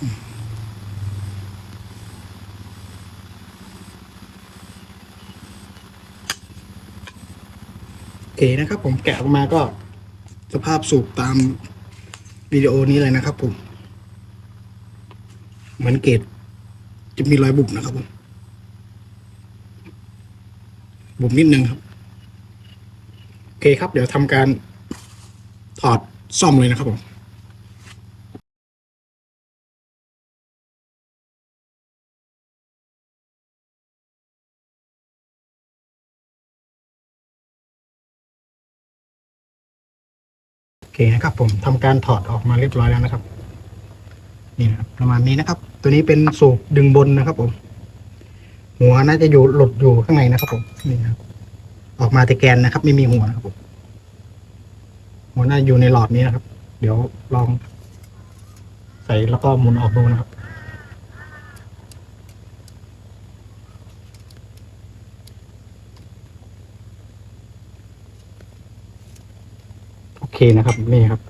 โอเคนะครับ ผมแกะออกมาก็ สภาพสูบตามวิดีโอนี้เลยนะครับ ผม เหมือนเกตจะมีรอยบุบนะครับผมบุบนิดนึงครับ โอเคครับ เดี๋ยวทำการถอดซ่อมเลยนะครับผม นะครับ ผมทำการถอดออกมาเรียบร้อยแล้วนะครับ นี่นะครับประมาณนี้นะครับ ตัวนี้เป็นสูบดึงบนนะครับ ผม หัวน่าจะอยู่หลุดอยู่ข้างในนะครับ ผมนี่นะครับออกมาแต่แกนนะครับ ไม่มีหัวนะครับผมหัวน่าอยู่ในหลอดนี้นะครับ เดี๋ยวลอง ใส่แล้วก็หมุนออกดูนะครับ เคนะครับนี่ครับ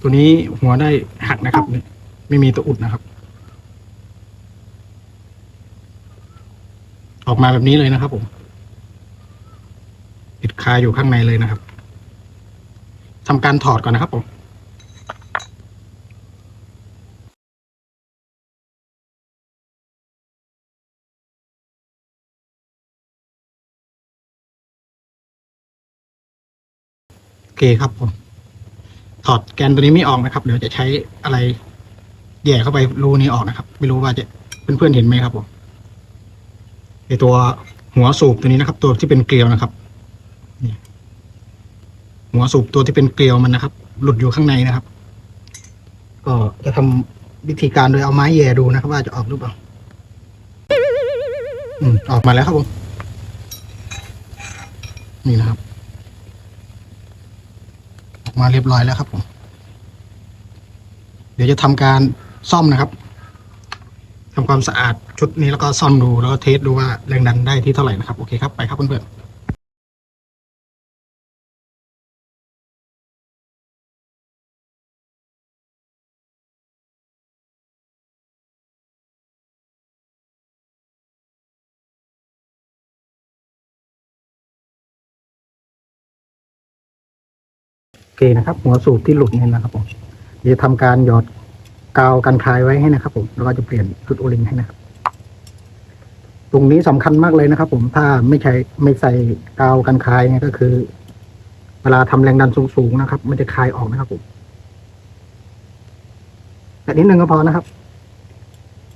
ตัวนี้หัวได้หักนะครับไม่มีตัวอุดนะครับ ออกมาแบบนี้เลยนะครับ ผมติดคาอยู่ข้างในเลยนะครับทำการถอดก่อนนะครับผม เคครับผม ถอดแกนตัวนี้ไม่ออกนะครับ เดี๋ยวจะใช้อะไรแย่เข้าไปรูนี้ออกนะครับ ไม่รู้ว่าจะเพื่อนๆเห็นไหมครับผมไอตัวหัวสูบตัวนี้นะครับ ตัวที่เป็นเกลียวนะครับนี่หัวสูบตัวที่เป็นเกลียวมันนะครับ หลุดอยู่ข้างในนะครับ ก็จะทำวิธีการโดยเอาไม้แย่ดูนะครับ ว่าจะออกหรือเปล่าอืมออกมาแล้วครับผมนี่นะครับ มาเรียบร้อยแล้วครับผม เดี๋ยวจะทำการซ่อมนะครับทำความสะอาดชุดนี้แล้วก็ซ่อมดูแล้วก็เทสดูว่าแรงดันได้ที่เท่าไหร่นะครับ โอเคครับ ไปครับเพื่อนๆ เคนะครับ หัวสูบที่หลุดนี่นะครับผมเดี๋ยวทำการหยอดกาวกันคลายไว้ให้นะครับ ผมแล้วก็จะเปลี่ยนชุดโอลิงให้นะครับ ตรงนี้สำคัญมากเลยนะครับ ผมถ้าไม่ใช้ไม่ใส่กาวกันคลายเนี่ยก็คือ เวลาทำแรงดันสูงๆนะครับ มันจะคลายออกนะครับผมแต่นิดนึงก็พอนะครับ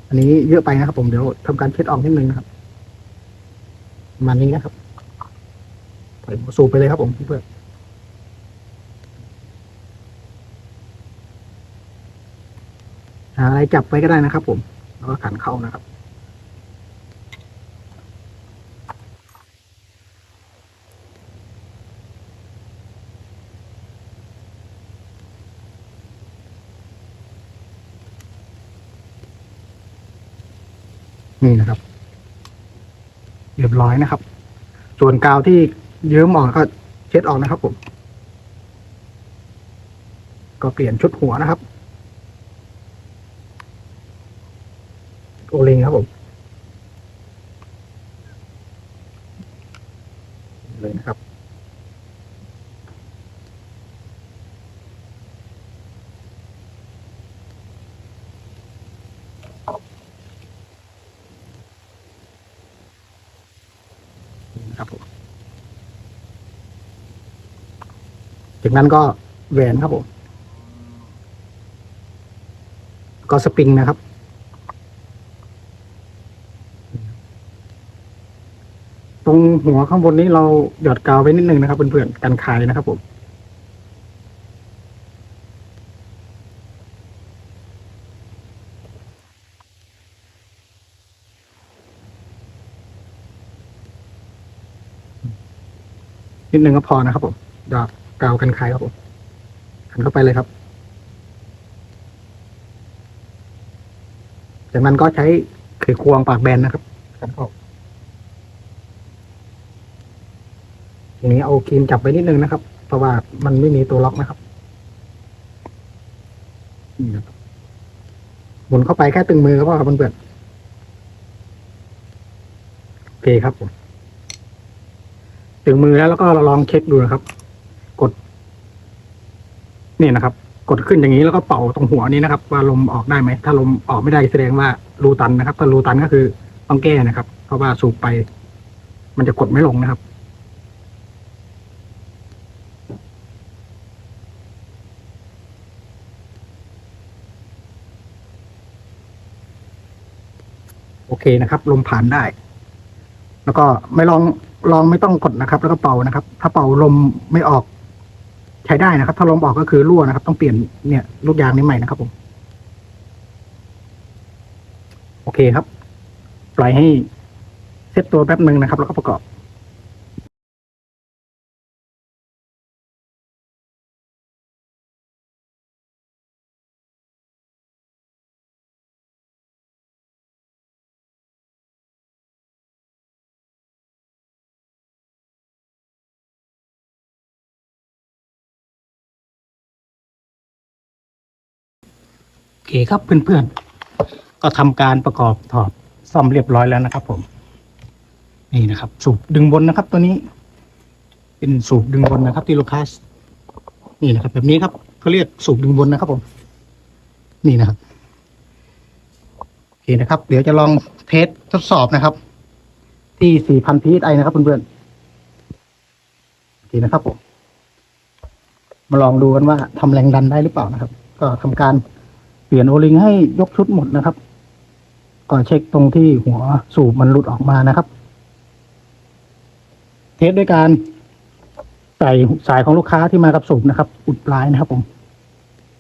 อันนี้เยอะไปนะครับ ผมเดี๋ยวทำการเช็ดออกนิดนึงนะครับประมาณนี้นะครับปล่อยหัวสูบไปเลยครับผมเพื่อนาอะไรจับไว้ก็ได้นะครับ ผม แล้วก็ขันเข้านะครับ นี่นะครับ เรียบร้อยนะครับ ส่วนกาวที่เยิ้มออกก็เช็ดออกนะครับผม ก็เปลี่ยนชุดหัวนะครับ โอลิงครับผม เลยนะครับ นะครับผม จากนั้นก็แหวนครับผม ก็สปริงนะครับ ตรงหัวข้างบนนี้เราหยอดกาวไว้นิดนึงนะครับเพื่อนๆกันคายนะครับผม นิดนึงก็พอนะครับผมหยอดกาวกันคายครับผมหันเข้าไปเลยครับ จากนั้นก็ใช้ไขควงปากแบนนะครับกันเข้าทีนี้เอาครีมจับไว้นิดนึงนะครับ เพราะว่ามันไม่มีตัวล็อกนะครับนี่นะครับหมุนเข้าไปแค่ตึงมือก็พอครับเพื่อนๆโอเคครับผม ถึงมือแล้วแล้วก็เราลองเช็คดูนะครับ กด นี่นะครับ กดขึ้นอย่างนี้แล้วก็เป่าตรงหัวนี้นะครับ ว่าลมออกได้ไหมถ้าลมออกไม่ได้แสดงว่ารูตันนะครับ ถ้ารูตันก็คือต้องแก้นะครับ เพราะว่าสูบไป มันจะกดไม่ลงนะครับโอเคนะครับ ลมผ่านได้ แล้วก็ไม่ลอง ลองไม่ต้องกดนะครับ แล้วก็เป่านะครับ ถ้าเป่าลมไม่ออก ใช้ได้นะครับ ถ้าลมออกก็คือรั่วนะครับ ต้องเปลี่ยนเนี่ยลูกยางนี้ใหม่นะครับผม โอเคครับ ปล่อยให้เซตตัวแป๊บหนึ่งนะครับ แล้วก็ประกอบ เคครับเพื่อนๆ ก็ทำการประกอบถอดซ่อมเรียบร้อยแล้วนะครับ ผม นี่นะครับ สูบดึงบนนะครับ ตัวนี้ เป็นสูบดึงบนนะครับ ที่ลูกค้านี่นะครับ แบบนี้ครับเขาเรียกสูบดึงบนนะครับ ผม นี่นะครับโอเคนะครับ เดี๋ยวจะลองเทสทดสอบนะครับ ที่4,000 psi นะครับเพื่อนๆโอเคนะครับผมมาลองดูกันว่าทำแรงดันได้หรือเปล่านะครับ ก็ทำการ เปลี่ยนโอลิงให้ยกชุดหมดนะครับก่อนเช็คตรงที่หัวสูบมันหลุดออกมานะครับ เทสด้วยการใส่สายของลูกค้าที่มากับสูบนะครับ อุดปลายนะครับ ผม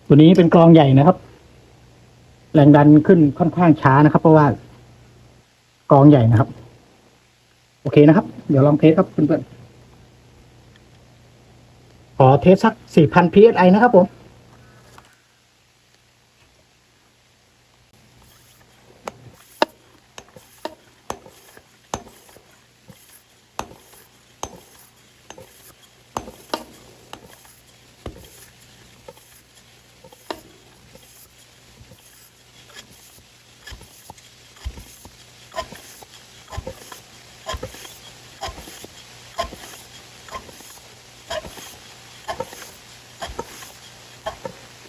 ตัวนี้เป็นกรองใหญ่นะครับ แรงดันขึ้นค่อนข้างช้านะครับ เพราะว่ากรองใหญ่นะครับ โอเคนะครับ เดี๋ยวลองเทสครับเพื่อนๆขอเทสสัก 4,000 psi นะครับผม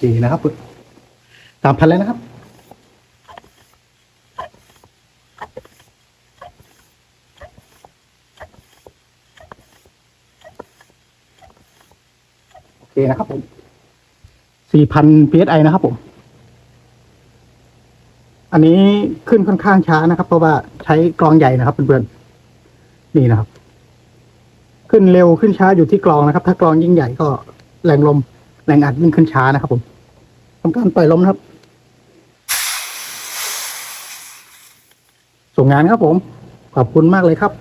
เคนะครับสามพันแล้วนะครับ โอเคนะครับผมสี่พัน psi นะครับผม อันนี้ขึ้นค่อนข้างช้านะครับ เพราะว่าใช้กรองใหญ่นะครับเพื่อนๆนี่นะครับ ขึ้นเร็วขึ้นช้าอยู่ที่กรองนะครับ ถ้ากรองยิ่งใหญ่ก็แรงลมแรงอัดยิ่งขึ้นช้านะครับผม ทำการปล่อยลมนะครับ ส่งงานครับผม ขอบคุณมากเลยครับ